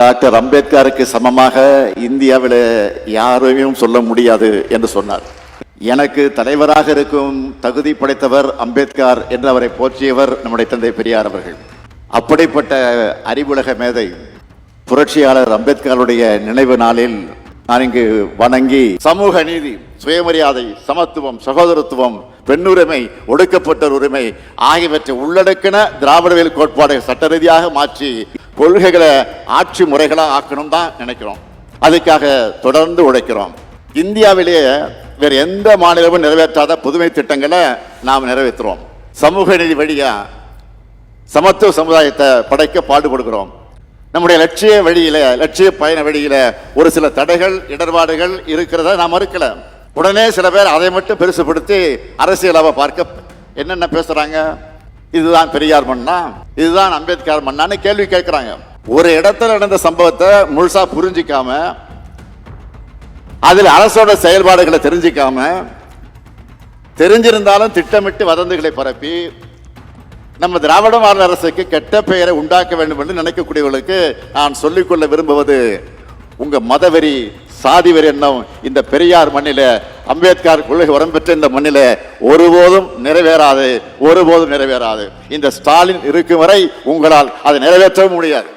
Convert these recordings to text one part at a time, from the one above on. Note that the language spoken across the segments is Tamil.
டாக்டர் அம்பேத்கருக்கு சமமாக இந்தியாவில் யாரையும் சொல்ல முடியாது என்று சொன்னார். எனக்கு தலைவராக இருக்கும் தகுதி படைத்தவர் அம்பேத்கர் என்று அவரை போற்றியவர் நம்முடைய தந்தை பெரியார் அவர்கள். அப்படிப்பட்ட அறிவுலக மேதை புரட்சியாளர் அம்பேத்கருடைய நினைவு நாளில் நான் இங்கு வணங்கி சமூக நீதி சுயமரியாதை சமத்துவம் சகோதரத்துவம் பெண்ணுரிமை ஒடுக்கப்பட்ட உரிமை ஆகியவற்றை உள்ளடக்கின திராவிடவியல் கோட்பாடை சட்ட ரீதியாக மாற்றி கொள்கைகளை ஆட்சி முறைகளாக ஆக்கணும் தான் நினைக்கிறோம். அதுக்காக தொடர்ந்து உழைக்கிறோம். இந்தியாவிலேயே வேறு எந்த மாநிலமும் நிறைவேற்றாத புதுமை திட்டங்களை நாம் நிறைவேற்றுறோம். சமூக நீதி வழியா சமத்துவ சமுதாயத்தை படைக்க பாடுபடுகிறோம். நம்முடைய லட்சிய வழியில லட்சிய பயண வழியில ஒரு சில தடைகள் இடர்பாடுகள் இருக்கிறத நாம் மறுக்கலை. உடனே சில பேர் அதை மட்டும் பெருசுபடுத்தி அரசியலாவை பார்க்க என்னென்ன பேசுறாங்க? இதுதான் பெரியார் மண்ணா இதுதான் அம்பேத்கர் மண்ணான்னு கேள்வி கேட்கிறாங்க. ஒரு இடத்துல நடந்த சம்பவத்தை முழுசா புரிஞ்சிக்காம அதில் அரசோட செயல்பாடுகளை தெரிஞ்சிக்காம தெரிஞ்சிருந்தாலும் திட்டமிட்டு வதந்திகளை பரப்பி நம்ம திராவிட மாநில அரசுக்கு கெட்ட பெயரை உண்டாக்க வேண்டும் என்று நினைக்கக்கூடியவர்களுக்கு நான் சொல்லிக்கொள்ள விரும்புவது உங்க மதவெறி சாதிவர் வெறி எண்ணம் இந்த பெரியார் மண்ணில அம்பேத்கர் கொள்கை உரம் பெற்ற இந்த மண்ணில ஒருபோதும் நிறைவேறாது ஒருபோதும் நிறைவேறாது. இந்த ஸ்டாலின் இருக்கும் வரை உங்களால் அதை நிறைவேற்றவும் முடியாது.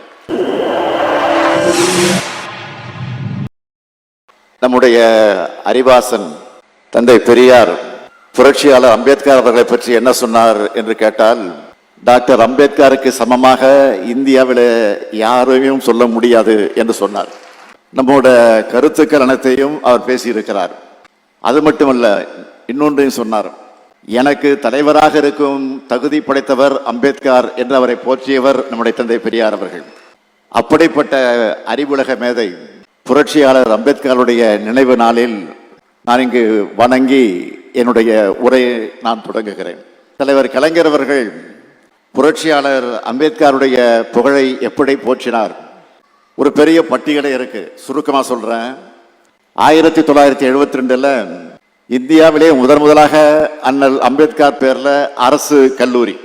நம்முடைய அறிவாசன் தந்தை பெரியார் புரட்சியாளர் அம்பேத்கர் அவர்களை பற்றி என்ன சொன்னார் என்று கேட்டால் டாக்டர் அம்பேத்கருக்கு சமமாக இந்தியாவில் யாரையும் சொல்ல முடியாது என்று சொன்னார். நம்மோட கருத்துக்கள் அனைத்தையும் அவர் பேசியிருக்கிறார். அது மட்டுமல்ல இன்னொன்றையும் சொன்னார். எனக்கு தலைவராக இருக்கும் தகுதி படைத்தவர் அம்பேத்கர் என்று அவரை போற்றியவர் நம்முடைய தந்தை பெரியார் அவர்கள். அப்படிப்பட்ட அறிவுலக மேதை புரட்சியாளர் அம்பேத்கருடைய நினைவு நாளில் நான் இங்கு வணங்கி என்னுடைய உரையை நான் தொடங்குகிறேன். தலைவர் கலைஞர் அவர்கள் புரட்சியாளர் அம்பேத்கருடைய புகழை எப்படி போற்றினார்? ஒரு பெரிய பட்டியலை இருக்கு. சுருக்கமாக சொல்றேன். ஆயிரத்தி தொள்ளாயிரத்தி எழுபத்தி ரெண்டுல இந்தியாவிலே முதன் முதலாக அண்ணல் அம்பேத்கர் பேர்ல அரசு கல்லூரி.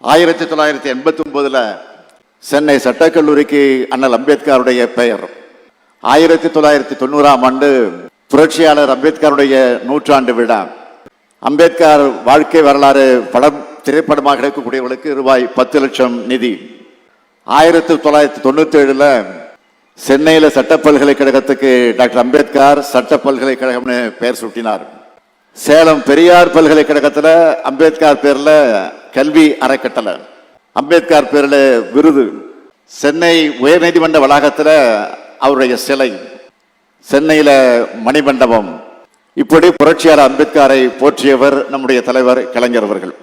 ஆயிரத்தி தொள்ளாயிரத்தி எண்பத்தி ஒன்பதுல சென்னை சட்டக்கல்லூரிக்கு அண்ணல் அம்பேத்கருடைய பெயர். ஆயிரத்தி தொள்ளாயிரத்தி தொண்ணூறாம் ஆண்டு புரட்சியாளர் அம்பேத்கருடைய நூற்றாண்டு விழா. அம்பேத்கர் வாழ்க்கை வரலாறு படம் திரைப்படமாக எடுக்கக்கூடியவர்களுக்கு ரூபாய் பத்து லட்சம் நிதி. ஆயிரத்தி தொள்ளாயிரத்தி தொண்ணூத்தி ஏழுல சென்னையில சட்ட பல்கலைக்கழகத்துக்கு டாக்டர் அம்பேத்கர் சட்ட பல்கலைக்கழகம்னு பெயர் சூட்டினார். சேலம் பெரியார் பல்கலைக்கழகத்துல அம்பேத்கர் பேர்ல கல்வி அறக்கட்டளை அம்பேத்கர் பேர்ல விருது. சென்னை உயர்நீதிமன்ற வளாகத்துல அவருடைய சிலை. சென்னையில மணிமண்டபம். இப்படி புரட்சியாளர் அம்பேத்கரை போற்றியவர் நம்முடைய தலைவர் கலைஞர் அவர்கள்.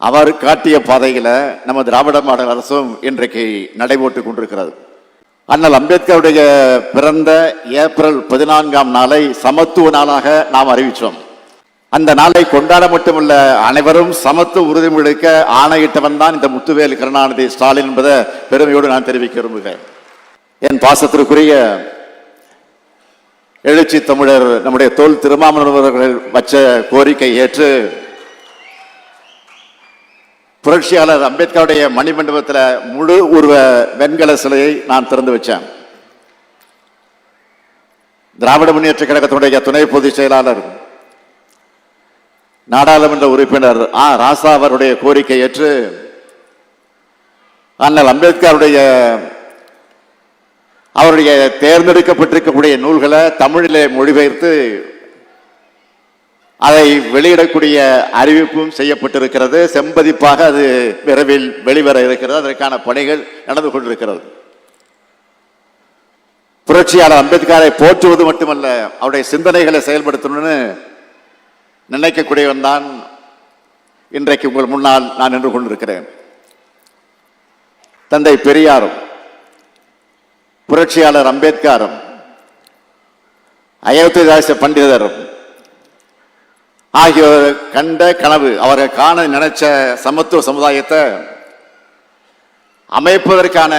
அவர் காட்டிய பாதையில் நம்ம திராவிட மாடல் அரசும் இன்றைக்கு நடைபோட்டுக் கொண்டிருக்கிறது. அண்ணல் அம்பேத்கருடைய பிறந்த ஏப்ரல் பதினான்காம் நாளை சமத்துவ நாளாக நாம் அறிவித்தோம் அந்த நாளை கொண்டாட மட்டுமல்ல அனைவரும் சமத்துவ உறுதிமொழிக்க ஆணையிட்டவன் தான் இந்த முத்துவேல் கருணாநிதி ஸ்டாலின் என்பதை பெருமையோடு நான் தெரிவிக்க விரும்புகிறேன். என் பாசத்திற்குரிய எழுச்சி தமிழர் நம்முடைய தோல் திருமாமலர் அவர்கள் வச்ச கோரிக்கை ஏற்று புரட்சியாளர் அம்பேத்கருடைய மணிமண்டபத்தில் முழு உருவ வெண்கல சிலையை நான் திறந்து வச்சேன். திராவிட முன்னேற்ற கழகத்தினுடைய துணை பொதுச் செயலாளர் நாடாளுமன்ற உறுப்பினர் ஆ. ராசா அவருடைய கோரிக்கை ஏற்று அண்ணல் அம்பேத்கருடைய அவருடைய தேர்ந்தெடுக்கப்பட்டிருக்கக்கூடிய நூல்களை தமிழிலே மொழிபெயர்த்து அதை வெளியிடக்கூடிய அறிவிப்பும் செய்யப்பட்டிருக்கிறது. செம்பதிப்பாக அது விரைவில் வெளிவர இருக்கிறது. அதற்கான பணிகள் நடந்து கொண்டிருக்கிறது. புரட்சியாளர் அம்பேத்கரை போற்றுவது மட்டுமல்ல அவருடைய சிந்தனைகளை செயல்படுத்தணும்னு நினைக்கக்கூடியவன் தான் இன்றைக்கு உங்கள் முன்னால் நான் நின்று கொண்டிருக்கிறேன். தந்தை பெரியாரும் புரட்சியாளர் அம்பேத்கரும் அயோத்திதாச பண்டிதரும் ஆகியோர் கண்ட கனவு அவர்கள் காண நினைச்ச சமத்துவ சமுதாயத்தை அமைப்பதற்கான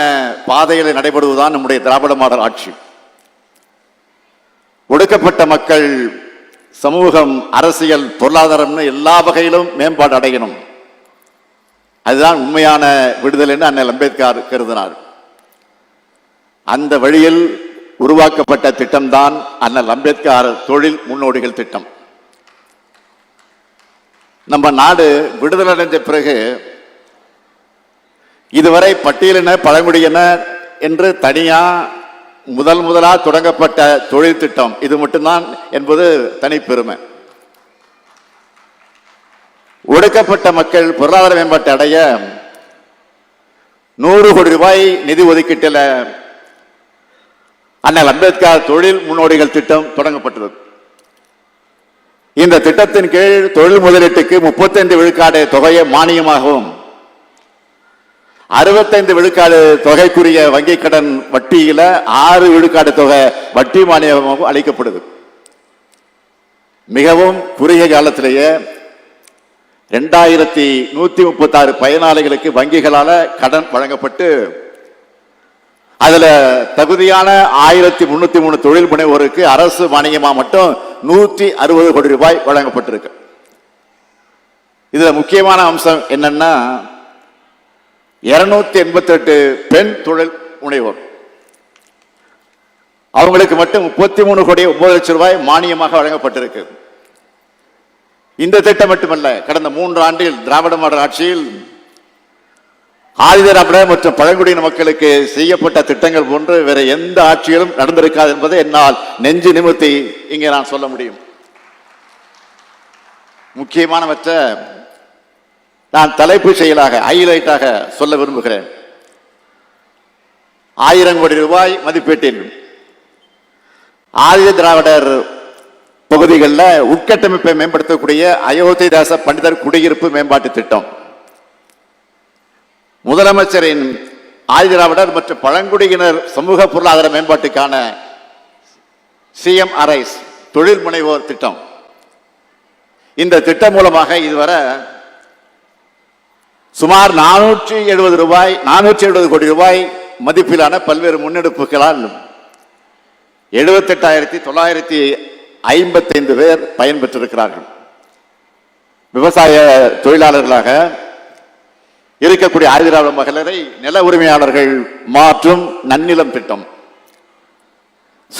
பாதைகளை நடைபெறுவதுதான் நம்முடைய திராவிட மாடல் ஆட்சி. ஒடுக்கப்பட்ட மக்கள் சமூகம் அரசியல் பொருளாதாரம்னு எல்லா வகையிலும் மேம்பாடு அடையணும். அதுதான் உண்மையான விடுதலைன்னு அண்ணல் அம்பேத்கர் கருதினார். அந்த வழியில் உருவாக்கப்பட்ட திட்டம்தான் அண்ணல் அம்பேத்கர் தொழில் முன்னோடிகள் திட்டம். நம்ம நாடு விடுதலை அடைந்த பிறகு இதுவரை பட்டியலின பழங்குடியின என்று தனியா முதல் முதலா தொடங்கப்பட்ட தொழில் திட்டம். இது மட்டும்தான் என்பது தனிப்பெருமை. ஒடுக்கப்பட்ட மக்கள் பொருளாதார மேம்பாட்டை அடைய நூறு கோடி ரூபாய் நிதி ஒதுக்கீட்டில் அண்ணல் அம்பேத்கர் தொழில் முன்னோடிகள் திட்டம் தொடங்கப்பட்டது. இந்த திட்டத்தின் கீழ் தொழில் முதலீட்டுக்கு முப்பத்தைந்து விழுக்காடு தொகையை மானியமாகவும் அறுபத்தைந்து விழுக்காடு தொகைக்குரிய வங்கி கடன் வட்டியில ஆறு விழுக்காடு தொகை வட்டி மானியமாகவும் அளிக்கப்படுது. மிகவும் குறுகிய காலத்திலேயே ரெண்டாயிரத்தி நூத்தி முப்பத்தி ஆறு பயனாளிகளுக்கு வங்கிகளால கடன் வழங்கப்பட்டு அதுல தகுதியான ஆயிரத்தி முன்னூத்தி மூணு தொழில் முனைவோருக்கு அரசு மானியமா மட்டும் நூற்றி அறுபது கோடி ரூபாய் வழங்கப்பட்டிருக்கு. இதுல முக்கியமான அம்சம் என்னன்னா இருநூத்தி எண்பத்தி எட்டு பெண் தொழில் முனைவோர். அவங்களுக்கு மட்டும் முப்பத்தி மூணு கோடி ஒன்பது லட்சம் ரூபாய் மானியமாக வழங்கப்பட்டிருக்கு. இந்த திட்டம் மட்டுமல்ல கடந்த மூன்று ஆண்டில் திராவிட மாடல் ஆட்சியில் ஆதிதிராவிட மற்றும் பழங்குடியின மக்களுக்கு செய்யப்பட்ட திட்டங்கள் போன்று வேற எந்த ஆட்சியிலும் நடந்திருக்காது என்பதை என்னால் நெஞ்சு நிமித்தி இங்கே நான் சொல்ல முடியும். முக்கியமானவற்றை நான் தலைப்பு செயலாக ஹைலைட்டாக சொல்ல விரும்புகிறேன். ஆயிரம் கோடி ரூபாய் மதிப்பீட்டில் ஆதித திராவிடர் பகுதிகளில் உட்கட்டமைப்பை மேம்படுத்தக்கூடிய அயோத்திதாச பண்டிதர் குடியிருப்பு மேம்பாட்டு திட்டம். முதலமைச்சரின் ஆதிதிராவிடர் மற்றும் பழங்குடியினர் சமூக பொருளாதார மேம்பாட்டுக்கான சிஎம்ஆர்ஐஸ் தொழில் முனைவோர் திட்டம். இந்த திட்டம் மூலமாக இதுவரை சுமார் நானூற்றி எழுபது ரூபாய் நானூற்றி எழுபது கோடி ரூபாய் மதிப்பிலான பல்வேறு முன்னெடுப்புகளால் எழுபத்தெட்டாயிரத்தி தொள்ளாயிரத்தி ஐம்பத்தைந்து பேர் பயன்பெற்றிருக்கிறார்கள் விவசாய தொழிலாளர்களாக இருக்கக்கூடிய ஆதிராவிட மகளிரை நில உரிமையாளர்கள் மாற்றும் நன்னிலம் திட்டம்.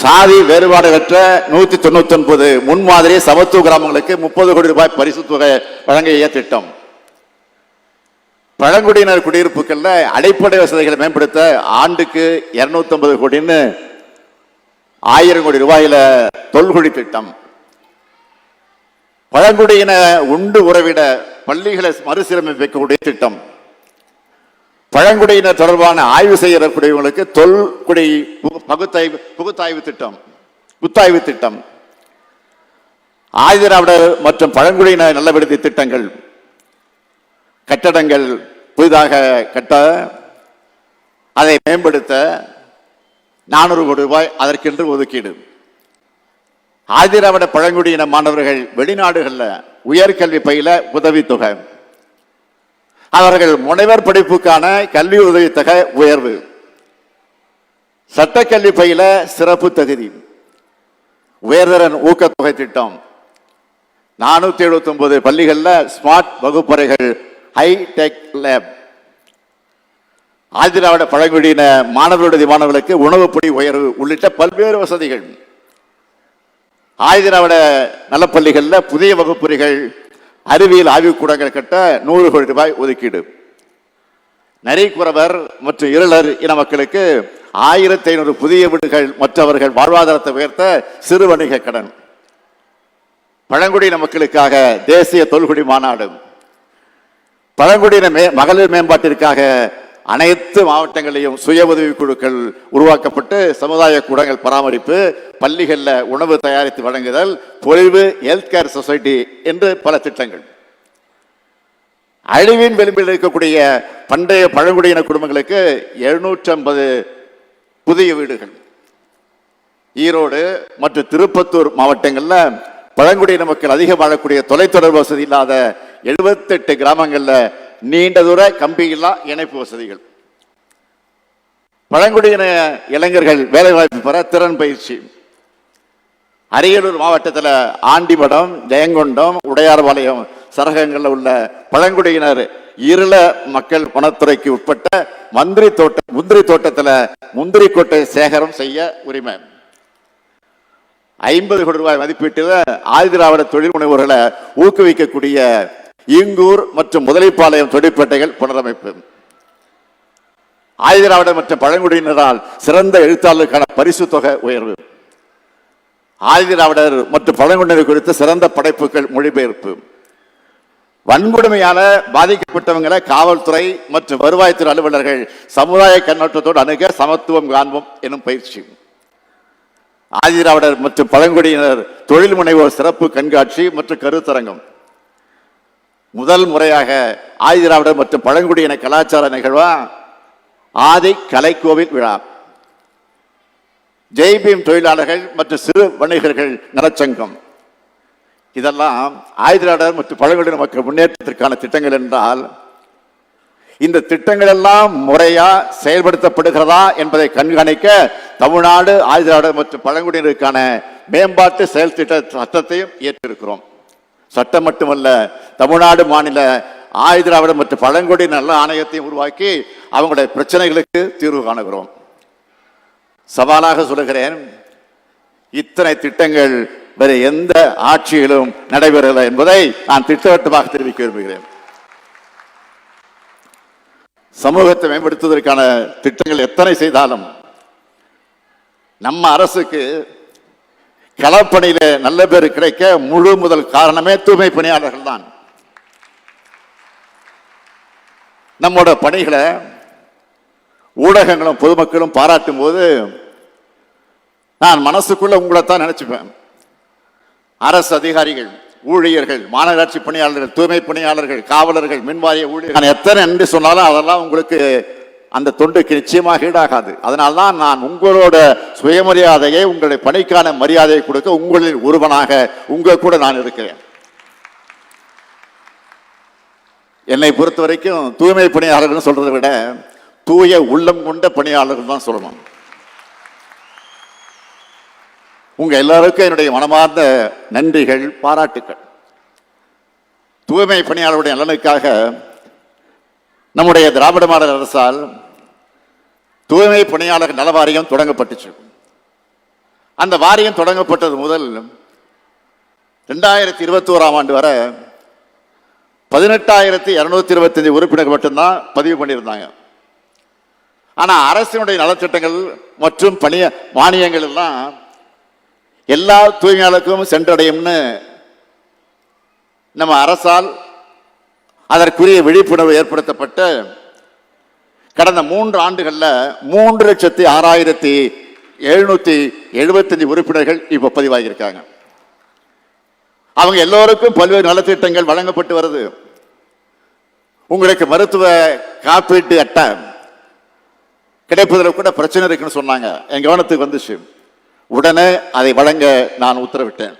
சாதி வேறுபாடுகளற்ற நூத்தி தொண்ணூத்தி ஒன்பது முன்மாதிரி சமத்துவ கிராமங்களுக்கு முப்பது கோடி ரூபாய் பரிசு தொகை வழங்கிய திட்டம். பழங்குடியினர் குடியிருப்புகளில் அடிப்படை வசதிகளை மேம்படுத்த ஆண்டுக்கு 250 கோடின்னு ஆயிரம் கோடி ரூபாயில தொல்குடி திட்டம். பழங்குடியின உண்டு உறவிட பள்ளிகளை மறுசீரமைக்கக்கூடிய திட்டம். பழங்குடியினர் தொடர்பான ஆய்வு செய்யக்கூடியவங்களுக்கு தொல்குடி பு- பகுத்தாய்வு புகுத்தாய்வு திட்டம் புத்தாய்வு திட்டம். ஆதிதிராவிடர் மற்றும் பழங்குடியினர் நல்ல திட்டங்கள். கட்டடங்கள் புதிதாக கட்ட அதை மேம்படுத்த நானூறு கோடி ரூபாய் அதற்கென்று ஒதுக்கீடு. ஆதிராவிட பழங்குடியின மாணவர்கள் வெளிநாடுகளில் உயர்கல்வி பயில உதவித்தொகை. அவர்கள் முனைவர் படிப்புக்கான கல்வி உதவித்தொகை உயர்வு. சட்டக்கல்வி பயில சிறப்பு தகுதி. உயர்தரன் ஊக்கத்தொகை திட்டம். நானூத்தி எழுபத்தி ஒன்பது பள்ளிகளில் ஸ்மார்ட் வகுப்பறைகள் ஹை டெக் லேப் ஆதிராவிட பழங்குடியின மாணவர்களுடைய மாணவர்களுக்கு உணவுப்படி உயர்வு உள்ளிட்ட பல்வேறு வசதிகள். ஆதிராவிட நலப்பள்ளிகளில் புதிய வகுப்பறைகள் அறிவியல் ஆய்வுக்கூடங்கள் கட்ட நூறு கோடி ரூபாய் ஒதுக்கீடு. நரிக்குறவர் மற்றும் இருளர் இன மக்களுக்கு ஆயிரத்தி ஐநூறு புதிய வீடுகள் மற்றவர்கள் வாழ்வாதாரத்தை உயர்த்த சிறு வணிக கடன். பழங்குடியின மக்களுக்காக தேசிய தொல்குடி மாநாடு. பழங்குடியின மே மகளிர் மேம்பாட்டிற்காக அனைத்து மாவட்டங்களிலும் சுய உதவி குழுக்கள் உருவாக்கப்பட்டு சமுதாய கூடங்கள் பராமரிப்பு பள்ளிகளில் உணவு தயாரித்து வழங்குதல் பொழிவு ஹெல்த் கேர் சொசைட்டி என்று பல திட்டங்கள். அழிவின் விளிம்பில் இருக்கக்கூடிய பண்டைய பழங்குடியின குடும்பங்களுக்கு எழுநூற்றி ஐம்பது புதிய வீடுகள். ஈரோடு மற்றும் திருப்பத்தூர் மாவட்டங்களில் பழங்குடியின மக்கள் அதிகம் வாழக்கூடிய தொலைத்தொடர்பு வசதி இல்லாத எழுபத்தெட்டு கிராமங்களில் நீண்ட தூர கம்பியில்லா இணைப்பு வசதிகள். பழங்குடியின இளைஞர்கள் வேலைவாய்ப்பு பெற திறன் பயிற்சி. அரியலூர் மாவட்டத்தில் ஆண்டிமடம் ஜெயங்கொண்டம் உடையார்பாளையம் சரகங்களில் உள்ள பழங்குடியினர் இருள மக்கள் பணத்துறைக்கு உட்பட்ட மந்திரி தோட்ட முந்திரி தோட்டத்துல முந்திரி கொட்டை சேகரம் செய்ய உரிமை. ஐம்பது கோடி ரூபாய் மதிப்பீட்டில் ஆதிதிராவிட தொழில் முனைவோர்களை ஊக்குவிக்கக்கூடிய இங்கூர் மற்றும் முதலைப்பாளையம் தொழிற்பேட்டைகள் புனரமைப்பு. ஆதிதிராவிடர் மற்றும் பழங்குடியினரால் சிறந்த எழுத்தாளருக்கான பரிசு தொகை உயர்வு. ஆதிதிராவிடர் மற்றும் பழங்குடியினர் குறித்த சிறந்த படைப்புகள் மொழிபெயர்ப்பு. வன்கொடுமையால பாதிக்கப்பட்டவங்களை காவல்துறை மற்றும் வருவாய்த்துறை அலுவலர்கள் சமுதாய கண்ணோட்டத்தோடு அணுக சமத்துவம் காண்போம் எனும் பயிற்சி. ஆதிராவிடர் மற்றும் பழங்குடியினர் தொழில் முனைவோர் சிறப்பு கண்காட்சி மற்றும் கருத்தரங்கம். முதல் முறையாக ஆதிதிராவிடர் மற்றும் பழங்குடியின கலாச்சார நிகழ்வா? ஆதி கலைக்கோவில் விழா. ஜெய்பீம் தொழிலாளர்கள் மற்றும் சிறு வணிகர்கள் நலச்சங்கம். இதெல்லாம் ஆயுதிராடர் மற்றும் பழங்குடியின மக்கள் முன்னேற்றத்திற்கான திட்டங்கள் என்றால் இந்த திட்டங்கள் எல்லாம் முறையா செயல்படுத்தப்படுகிறதா என்பதை கண்காணிக்க தமிழ்நாடு ஆயுதிராடர் மற்றும் பழங்குடியினருக்கான மேம்பாட்டு செயல் திட்ட சட்டத்தையும் ஏற்றிருக்கிறோம் சட்டம் மட்டுமல்ல தமிழ்நாடு மாநில ஆயுதராவிடம் மற்றும் பழங்குடி நல்ல ஆணையத்தையும் உருவாக்கி அவங்களுடைய பிரச்சனைகளுக்கு தீர்வு காணுகிறோம். சவாலாக சொல்லுகிறேன் இத்தனை திட்டங்கள் வேறு எந்த ஆட்சியிலும் நடைபெறவில்லை என்பதை நான் திட்டவட்டமாக தெரிவிக்க விரும்புகிறேன். சமூகத்தை மேம்படுத்துவதற்கான திட்டங்கள் எத்தனை செய்தாலும் நம்ம அரசுக்கு களப்பணியில் நல்ல பேர் கிடைக்க முழு முதல் காரணமே தூய்மை பணியாளர்கள் தான். நம்மோட பணிகளை ஊடகங்களும் பொதுமக்களும் பாராட்டும் போது நான் மனசுக்குள்ள உங்களை தான் நினைச்சுப்பேன். அரசு அதிகாரிகள் ஊழியர்கள் மாநகராட்சி பணியாளர்கள் தூய்மை பணியாளர்கள் காவலர்கள் மின்வாரிய ஊழியர்கள். நான் எத்தனை நன்றி சொன்னாலும் அதெல்லாம் உங்களுக்கு அந்த தொண்டுக்கு நிச்சயமாக ஈடாகாது. அதனால் தான் நான் உங்களோட சுயமரியாதையை உங்களுடைய பணிக்கான மரியாதையை கொடுக்க உங்களில் ஒருவனாக உங்கள் கூட நான் இருக்கிறேன். என்னை பொறுத்த வரைக்கும் தூய்மை பணியாளர்கள்னு சொல்றதை விட தூய உள்ளம் கொண்ட பணியாளர்கள் தான் சொல்லணும். உங்க எல்லாருக்கும் என்னுடைய மனமார்ந்த நன்றிகள் பாராட்டுக்கள். தூய்மை பணியாளருடைய நலனுக்காக நம்முடைய திராவிட மாடல் அரசால் தூய்மை பணியாளர் நல வாரியம் தொடங்கப்பட்டுச்சு. அந்த வாரியம் தொடங்கப்பட்டது முதல் ரெண்டாயிரத்தி இருபத்தி ஓராம் ஆண்டு வரை பதினெட்டாயிரத்தி இரநூத்தி இருபத்தஞ்சு உறுப்பினர்கள் மட்டும்தான் பதிவு பண்ணியிருந்தாங்க. ஆனால் அரசினுடைய நலத்திட்டங்கள் மற்றும் பணிய மானியங்கள் எல்லாம் எல்லா தூய்மையாளருக்கும் சென்றடையும்னு நம்ம அரசால் அதற்குரிய விழிப்புணர்வு ஏற்படுத்தப்பட்டு கடந்த மூன்று ஆண்டுகளில் மூன்று லட்சத்தி ஆறாயிரத்தி எழுநூத்தி எழுபத்தஞ்சு உறுப்பினர்கள் இப்ப பதிவாகியிருக்காங்க. அவங்க எல்லோருக்கும் பல்வேறு நலத்திட்டங்கள் வழங்கப்பட்டு வருது. உங்களுக்கு மருத்துவ காப்பீட்டு அட்டை கிடைப்பதில் கூட பிரச்சனை இருக்குன்னு சொன்னாங்க. என் கவனத்துக்கு வந்துச்சு. உடனே அதை வழங்க நான் உத்தரவிட்டேன்.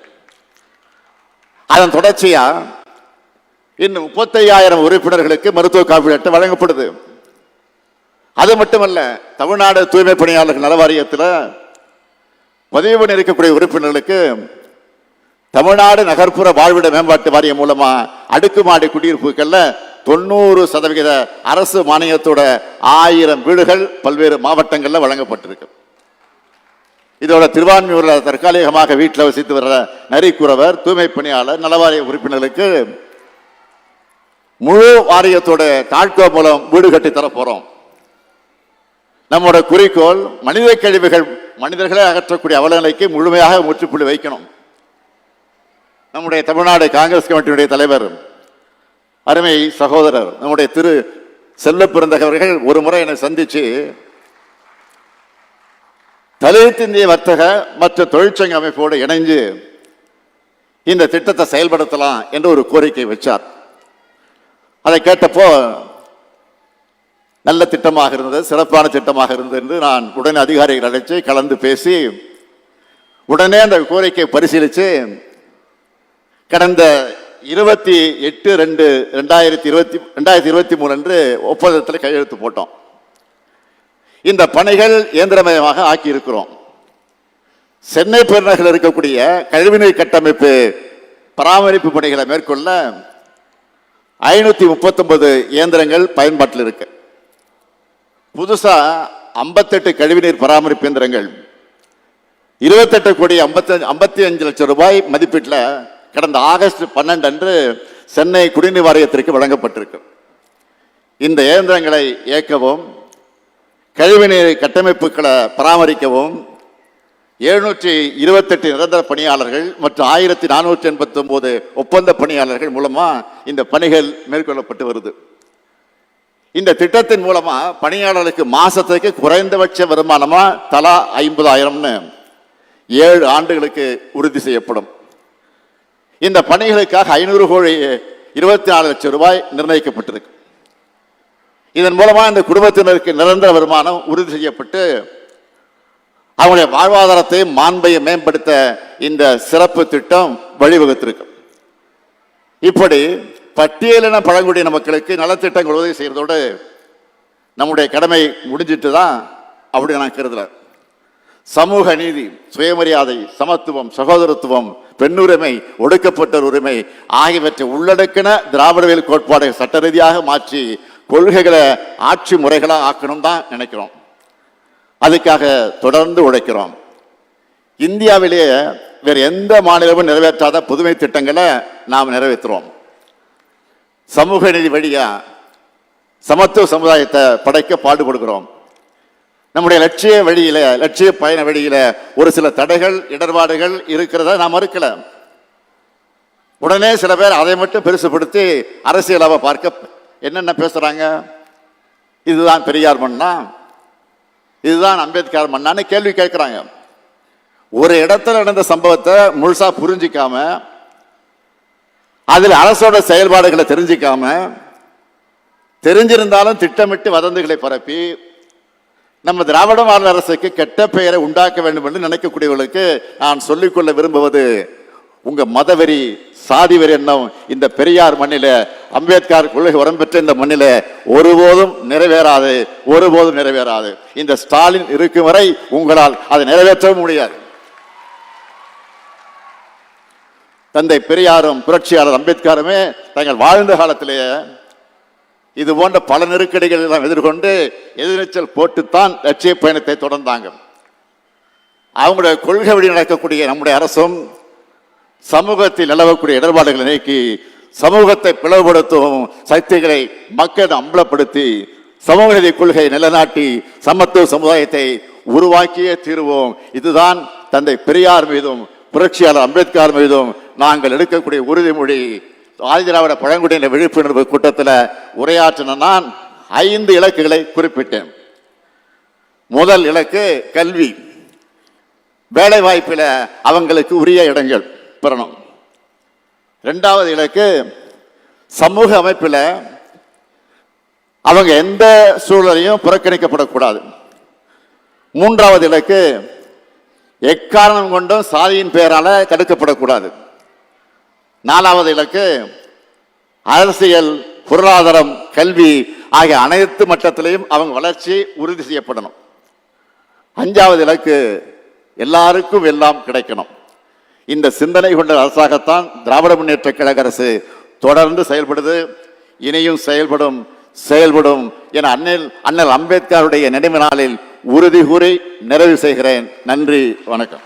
அதன் தொடர்ச்சியாக இன்னும் முப்பத்தையாயிரம் உறுப்பினர்களுக்கு மருத்துவ காப்பீடு அட்டை வழங்கப்படுது. அது மட்டுமல்ல தமிழ்நாடு தூய்மை பணியாளர்கள் நல வாரியத்தில் பதிவு பண்ணி இருக்கக்கூடிய உறுப்பினர்களுக்கு தமிழ்நாடு நகர்ப்புற வாழ்விட மேம்பாட்டு வாரியம் மூலமா அடுக்குமாடி குடியிருப்புகள்ல தொண்ணூறு சதவிகித அரசு மானியத்தோட ஆயிரம் வீடுகள் பல்வேறு மாவட்டங்களில் வழங்கப்பட்டிருக்கு. இதோட திருவான்மையூரில் தற்காலிகமாக வீட்டில் வசித்து வர்ற நரிக்குறவர் தூய்மை பணியாளர் நலவாரிய உறுப்பினர்களுக்கு முழு வாரியத்தோட தாழ்கோ மூலம் வீடு கட்டி தர நம்மோட குறிக்கோள் மனித கழிவுகள் மனிதர்களை அகற்றக்கூடிய அவலநிலைக்கு முழுமையாக முற்றுப்புள்ளி வைக்கணும். நம்முடைய தமிழ்நாடு காங்கிரஸ் கமிட்டியுடைய தலைவர் அருமை சகோதரர் நம்முடைய திரு செல்ல பிறந்தகவர்கள் ஒரு முறை என்னை சந்திச்சு தலித் இந்திய வர்த்தக மற்ற தொழிற்சங்க அமைப்போடு இணைஞ்சு இந்த திட்டத்தை செயல்படுத்தலாம் என்று ஒரு கோரிக்கை வச்சார். அதை கேட்டப்போ நல்ல திட்டமாக இருந்தது சிறப்பான திட்டமாக இருந்தது என்று நான் உடனே அதிகாரிகள் அழைச்சி கலந்து பேசி உடனே அந்த கோரிக்கை பரிசீலித்து கடந்த இருபத்தி எட்டு ரெண்டு ரெண்டாயிரத்தி இருபத்தி ரெண்டாயிரத்தி இருபத்தி மூணு அன்று ஒப்பந்தத்தில் கையெழுத்து போட்டோம். இந்த பணிகள் இயந்திரமயமாக ஆக்கி இருக்கிறோம் சென்னை பெருநகரில் இருக்கக்கூடிய கழிவுநீர் கட்டமைப்பு பராமரிப்பு பணிகளை மேற்கொள்ள ஐநூத்தி முப்பத்தொன்பது இயந்திரங்கள் பயன்பாட்டில் இருக்கு. புதுசா ஐம்பத்தெட்டு கழிவுநீர் பராமரிப்பு இயந்திரங்கள் இருபத்தெட்டு கோடி ஐம்பத்தி ஐம்பத்தி அஞ்சு லட்சம் ரூபாய் மதிப்பீட்டில் கடந்த ஆகஸ்ட் பன்னெண்டு அன்று சென்னை குடிநீர் வாரியத்திற்கு வழங்கப்பட்டிருக்கு. இந்த இயந்திரங்களை இயக்கவும் கழிவுநீர் கட்டமைப்புகளை பராமரிக்கவும் எழுநூற்றி இருபத்தெட்டு நிரந்தர பணியாளர்கள் மற்றும் ஆயிரத்தி நானூற்றி எண்பத்தி ஒன்பது ஒப்பந்த பணியாளர்கள் மூலமாக இந்த பணிகள் மேற்கொள்ளப்பட்டு வருது. இந்த திட்டத்தின் மூலமாக பணியாளர்களுக்கு மாதத்துக்கு குறைந்தபட்ச வருமானமாக தலா ஐம்பதாயிரம்னு ஏழு ஆண்டுகளுக்கு உறுதி செய்யப்படும். இந்த பணிகளுக்காக ஐநூறு கோடி இருபத்தி நாலு லட்சம் ரூபாய் நிர்ணயிக்கப்பட்டிருக்கு. இதன் மூலமாக இந்த குடும்பத்தினருக்கு நிரந்தர வருமானம் உறுதி செய்யப்பட்டு அவங்களுடைய வாழ்வாதாரத்தை மாண்பையை மேம்படுத்த இந்த சிறப்பு திட்டம் வழிவகுத்திருக்கு. இப்படி பட்டியலின பழங்குடியின மக்களுக்கு நலத்திட்டங்கள் உதவி செய்யறதோடு நம்முடைய கடமை முடிஞ்சிட்டு தான் அப்படி நான் கருதுகிறேன் சமூக நீதி சுயமரியாதை சமத்துவம் சகோதரத்துவம் பெண்ணுரிமை ஒடுக்கப்பட்டோர் உரிமை ஆகியவற்றை உள்ளடக்கின திராவிடவியல் கோட்பாடுகள் சட்ட ரீதியாக மாற்றி கொள்கைகளை ஆட்சி முறைகளாக ஆக்கணும் தான் நினைக்கிறோம். அதுக்காக தொடர்ந்து உழைக்கிறோம். இந்தியாவிலேயே வேறு எந்த மாநிலமும் நிறைவேற்றாத புதுமை திட்டங்களை நாம் நிறைவேற்றுறோம். சமூக நீதி வழியாக சமத்துவ சமுதாயத்தை படைக்க பாடுபடுகிறோம் நம்முடைய லட்சிய வழியில் லட்சிய பயண வழியில் ஒரு சில தடைகள் இடர்பாடுகள் இருக்கிறத நாம் மறுக்கல. உடனே சில பேர் அதை மட்டும் பெருசுப்படுத்தி அரசியலாவை பார்க்க என்னென்ன பேசுகிறாங்க இதுதான் பெரியார் மண்ணா இதுதான் அம்பேத்கர் மண்ணான்னு கேள்வி கேட்குறாங்க. ஒரு இடத்துல நடந்த சம்பவத்தை முழுசாக புரிஞ்சிக்காம அதில் அரசோட செயல்பாடுகளை தெரிஞ்சிக்காம தெரிஞ்சிருந்தாலும் திட்டமிட்டு வதந்திகளை பரப்பி நம்ம திராவிட மாநில அரசுக்கு கெட்ட பெயரை உண்டாக்க வேண்டும் என்று நினைக்கக்கூடியவர்களுக்கு நான் சொல்லிக்கொள்ள விரும்புவது உங்கள் மதவெறி சாதிவர் எண்ணம் இந்த பெரியார் மண்ணில அம்பேத்கர் கொள்கை உரம் பெற்ற இந்த மண்ணில ஒருபோதும் நிறைவேறாது ஒருபோதும் நிறைவேறாது. இந்த ஸ்டாலின் இருக்கும் வரை உங்களால் அதை நிறைவேற்றவும் முடியாது. தந்தை பெரியாரும் புரட்சியாளர் அம்பேத்கருமே தங்கள் வாழ்ந்த காலத்திலேயே இது போன்ற பல நெருக்கடிகள் எல்லாம் எதிர்கொண்டு எதிர்நீச்சல் போட்டுத்தான் லட்சிய பயணத்தை தொடர்ந்தாங்க. அவங்களுடைய கொள்கை வழி நடக்கக்கூடிய நம்முடைய அரசும் சமூகத்தில் நிலவக்கூடிய இடர்பாடுகளை நீக்கி சமூகத்தை பிளவுபடுத்தும் சக்திகளை மக்கள் அம்பலப்படுத்தி சமூக நீதி கொள்கை நிலைநாட்டி சமத்துவ சமுதாயத்தை உருவாக்கியே தீருவோம். இதுதான் தந்தை பெரியார் மீதும் புரட்சியாளர் அம்பேத்கர் மீதும் நாங்கள் எடுக்கக்கூடிய உறுதிமொழி. ஆதிதிராவிட பழங்குடியின விழிப்புணர்வு கூட்டத்தில் உரையாற்றின நான் ஐந்து இலக்குகளை குறிப்பிட்டேன். முதல் இலக்கு கல்வி. வேலை வாய்ப்பில் அவங்களுக்கு உரிய இடங்கள். பெறணும். ரெண்டாவது இலக்கு சமூக அமைப்பில் அவங்க எந்த சூழலையும் புறக்கணிக்கப்படக்கூடாது. மூன்றாவது இலக்கு எக்காரணம் கொண்டும் சாதியின் பெயரால் தடுக்கப்படக்கூடாது. நாலாவது இலக்கு அரசியல் பொருளாதாரம் கல்வி ஆகிய அனைத்து மட்டத்திலையும் அவங்க வளர்ச்சி உறுதி செய்யப்படணும். அஞ்சாவது இலக்கு எல்லாருக்கும் எல்லாம் கிடைக்கணும். இந்த சிந்தனை கொண்ட அரசாகத்தான் திராவிட முன்னேற்ற கழக அரசு தொடர்ந்து செயல்படுது. இனியும் செயல்படும் செயல்படும் என அண்ணல் அண்ணல் அம்பேத்கருடைய நினைவு நாளில் உறுதி கூறி நிறைவு செய்கிறேன். நன்றி வணக்கம்.